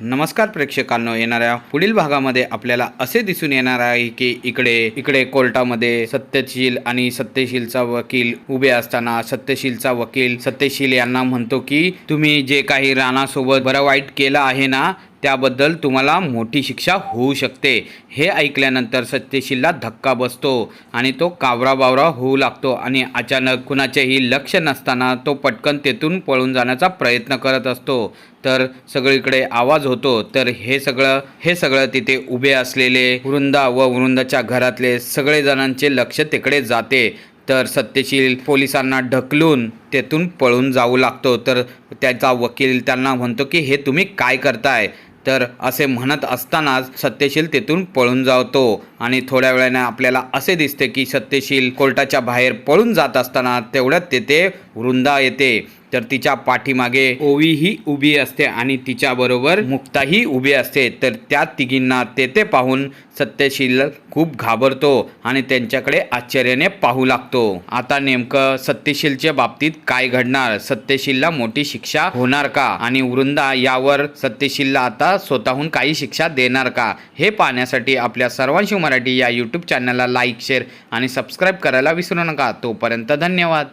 नमस्कार प्रेक्षकांनो येणाऱ्या पुढील भागामध्ये आपल्याला असे दिसून येणार आहे की इकडे इकडे कोर्टामध्ये सत्यशील आणि सत्यशीलचा वकील उभे असताना सत्यशीलचा वकील सत्यशील यांना म्हणतो की तुम्ही जे काही राणासोबत बरं वाईट केलं आहे ना त्याबद्दल तुम्हाला मोठी शिक्षा होऊ शकते. हे ऐकल्यानंतर सत्यशीलला धक्का बसतो आणि तो कावराबावरा होऊ लागतो आणि अचानक कुणाचेही लक्ष नसताना तो पटकन तेथून पळून जाण्याचा प्रयत्न करत असतो. तर सगळीकडे आवाज होतो तर हे सगळं हे सगळं तिथे उभे असलेले वृंदा व वृंदाच्या घरातले सगळेजणांचे लक्ष तिकडे जाते. तर सत्यशील पोलिसांना ढकलून तेथून पळून जाऊ लागतो. तर त्याचा वकील त्यांना म्हणतो की हे तुम्ही काय करताय? तर असे म्हणत असतानाच सत्यशील तेथून पळून जातो. आणि थोड्या वेळाने आपल्याला असे दिसते की सत्यशील कोर्टाच्या बाहेर पळून जात असताना तेवढ्यात तेथे वृंदा येते तर तिच्या पाठीमागे ओवी ही उभी असते आणि तिच्याबरोबर मुक्ताही उभी असते. तर त्या तिघींना तेथे पाहून सत्यशील खूप घाबरतो आणि त्यांच्याकडे आश्चर्याने पाहू लागतो. आता नेमकं सत्यशीलच्या बाबतीत काय घडणार? सत्यशीलला मोठी शिक्षा होणार का? आणि वृंदा यावर सत्यशीलला आता स्वतःहून काही शिक्षा देणार का? हे पाहण्यासाठी आपल्या सर्वांशी मराठी या यूट्यूब चॅनलला लाईक शेअर आणि सबस्क्राईब करायला विसरू नका. तोपर्यंत धन्यवाद.